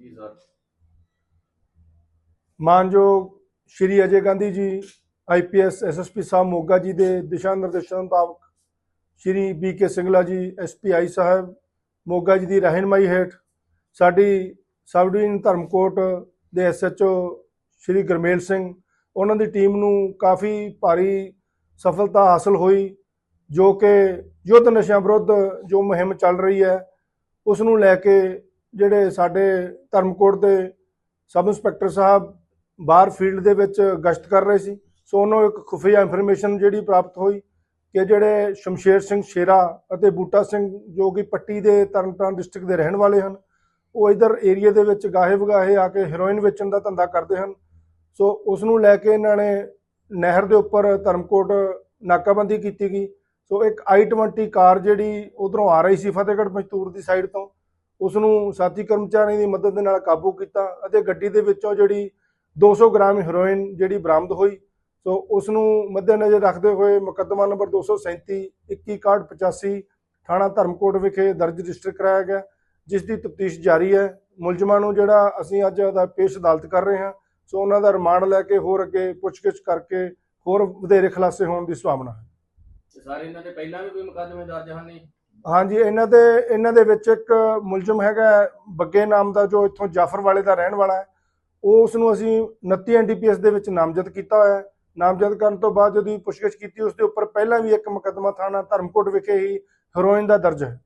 ਜੀ, ਸਰ। ਮਾਨਯੋਗ ਸ਼੍ਰੀ ਅਜੇ Gandhi ji IPS SSP Sahib Moga ਜੀ ਦੇ ਦਿਸ਼ਾ ਨਿਰਦੇਸ਼ਾਂ ਮੁਤਾਬਕ ਸ਼੍ਰੀ ਬੀਕੇ ਸਿੰਗਲਾ ਜੀ ਐਸਪੀਆਈ ਸਾਹਿਬ ਮੋਗਾ ਜੀ ਦੀ ਰਹਿਨਮਾਈ ਹੇਠ ਸਾਡੀ ਸਬ ਡਿਵੀਜ਼ਨ ਧਰਮਕੋਟ ਦੇ ਐਸਐਚਓ ਸ਼੍ਰੀ ਗਰਮੇਲ ਸਿੰਘ, ਉਹਨਾਂ ਦੀ ਟੀਮ ਨੂੰ ਕਾਫੀ ਭਾਰੀ ਸਫਲਤਾ ਹਾਸਲ ਹੋਈ, ਜੋ ਕਿ ਯੁੱਧ ਨਸ਼ਿਆਂ ਵਿਰੁੱਧ ਜੋ ਮੁਹਿੰਮ ਚੱਲ ਰਹੀ ਹੈ, ਉਸ ਨੂੰ ਲੈ ਕੇ ਜਿਹੜੇ ਸਾਡੇ ਧਰਮਕੋਟ ਦੇ ਸਬ ਇੰਸਪੈਕਟਰ ਸਾਹਿਬ ਬਾਹਰ ਫੀਲਡ ਦੇ ਵਿੱਚ ਗਸ਼ਤ ਕਰ ਰਹੇ ਸੀ, ਸੋ ਉਹਨੂੰ ਇੱਕ ਖੁਫੀਆ ਇਨਫੋਰਮੇਸ਼ਨ ਜਿਹੜੀ ਪ੍ਰਾਪਤ ਹੋਈ ਕਿ ਜਿਹੜੇ ਸ਼ਮਸ਼ੇਰ ਸਿੰਘ ਸ਼ੇਰਾ ਅਤੇ ਬੂਟਾ ਸਿੰਘ ਜੋ ਕਿ ਪੱਟੀ ਦੇ ਤਰਨਤਾਰਨ ਡਿਸਟ੍ਰਿਕਟ ਦੇ ਰਹਿਣ ਵਾਲੇ ਹਨ, ਉਹ ਇਧਰ ਏਰੀਆ ਦੇ ਵਿੱਚ ਗਾਹੇ ਵਗਾਹੇ ਆ ਕੇ ਹੈਰੋਇਨ ਵੇਚਣ ਦਾ ਧੰਦਾ ਕਰਦੇ ਹਨ। ਸੋ ਉਸ ਨੂੰ ਲੈ ਕੇ ਇਹਨਾਂ ਨੇ ਨਹਿਰ ਦੇ ਉੱਪਰ ਧਰਮਕੋਟ ਨਾਕਾਬੰਦੀ ਕੀਤੀ ਗਈ। ਸੋ ਇੱਕ i20 ਕਾਰ ਜਿਹੜੀ ਉਧਰੋਂ ਆ ਰਹੀ ਸੀ ਫਤਿਹਗੜ੍ਹ ਮਜ਼ਦੂਰ ਦੀ ਸਾਈਡ ਤੋਂ ਉਸ ਨੂੰ ਸਾਥੀ ਕਰਮਚਾਰੀਆਂ ਦੀ ਮਦਦ ਦੇ ਨਾਲ ਕਾਬੂ ਕੀਤਾ ਅਤੇ ਗੱਡੀ ਦੇ ਵਿੱਚੋਂ ਜਿਹੜੀ 200 ਗ੍ਰਾਮ ਹੈਰੋਇਨ ਜਿਹੜੀ ਬਰਾਮਦ ਹੋਈ, ਸੋ ਉਸ ਨੂੰ ਮੱਦੇਨਜ਼ਰ ਰੱਖਦੇ ਹੋਏ ਮੁਕੱਦਮਾ ਨੰਬਰ 237 2185 ਥਾਣਾ ਧਰਮਕੋਟ ਵਿਖੇ ਦਰਜ ਰਜਿਸਟਰ ਕਰਾਇਆ ਗਿਆ, ਜਿਸ ਦੀ ਤਫਤੀਸ਼ ਜਾਰੀ ਹੈ। ਮੁਲਜ਼ਮਾਂ ਨੂੰ ਜਿਹੜਾ ਅਸੀਂ ਅੱਜ ਦਾ ਪੇਸ਼ ਅਦਾਲਤ ਕਰ ਰਹੇ ਹਾਂ, ਸੋ ਉਹਨਾਂ ਦਾ ਰਿਮਾਂਡ ਲੈ ਕੇ ਹੋਰ ਅੱਗੇ ਪੁੱਛਗਿੱਛ ਕਰਕੇ ਹੋਰ ਵਧੇਰੇ ਖੁਲਾਸੇ ਹੋਣ ਦੀ ਸੰਭਾਵਨਾ ਹੈ। ਸਾਰੇ, ਇਹਨਾਂ ਦੇ ਪਹਿਲਾਂ ਵੀ ਕੋਈ ਮੁਕੱਦਮੇ ਦਰਜ ਹਨ ਜੀ? ਹਾਂਜੀ, ਇਹਨਾਂ ਦੇ ਇਹਨਾਂ ਦੇ ਵਿੱਚ ਇੱਕ ਮੁਲਜ਼ਮ ਹੈਗਾ ਬੱਗੇ ਨਾਮ ਦਾ, ਜੋ ਇੱਥੋਂ ਜਾਫਰ ਵਾਲੇ ਦਾ ਰਹਿਣ ਵਾਲਾ ਹੈ। ਉਹ ਉਸ ਨੂੰ ਅਸੀਂ 29 ਐਨਡੀਪੀਐਸ ਦੇ ਵਿੱਚ ਨਾਮਜ਼ਦ ਕੀਤਾ ਹੋਇਆ ਹੈ। ਨਾਮਜ਼ਦ ਕਰਨ ਤੋਂ ਬਾਅਦ ਜਦੋਂ ਪੁੱਛਗਿੱਛ ਕੀਤੀ ਉਸ ਦੇ ਉੱਪਰ ਪਹਿਲਾਂ ਵੀ ਇੱਕ ਮੁਕੱਦਮਾ ਥਾਣਾ ਧਰਮਕੋਟ ਵਿਖੇ ਹੀ ਹੈਰੋਇਨ ਦਾ ਦਰਜ ਹੈ।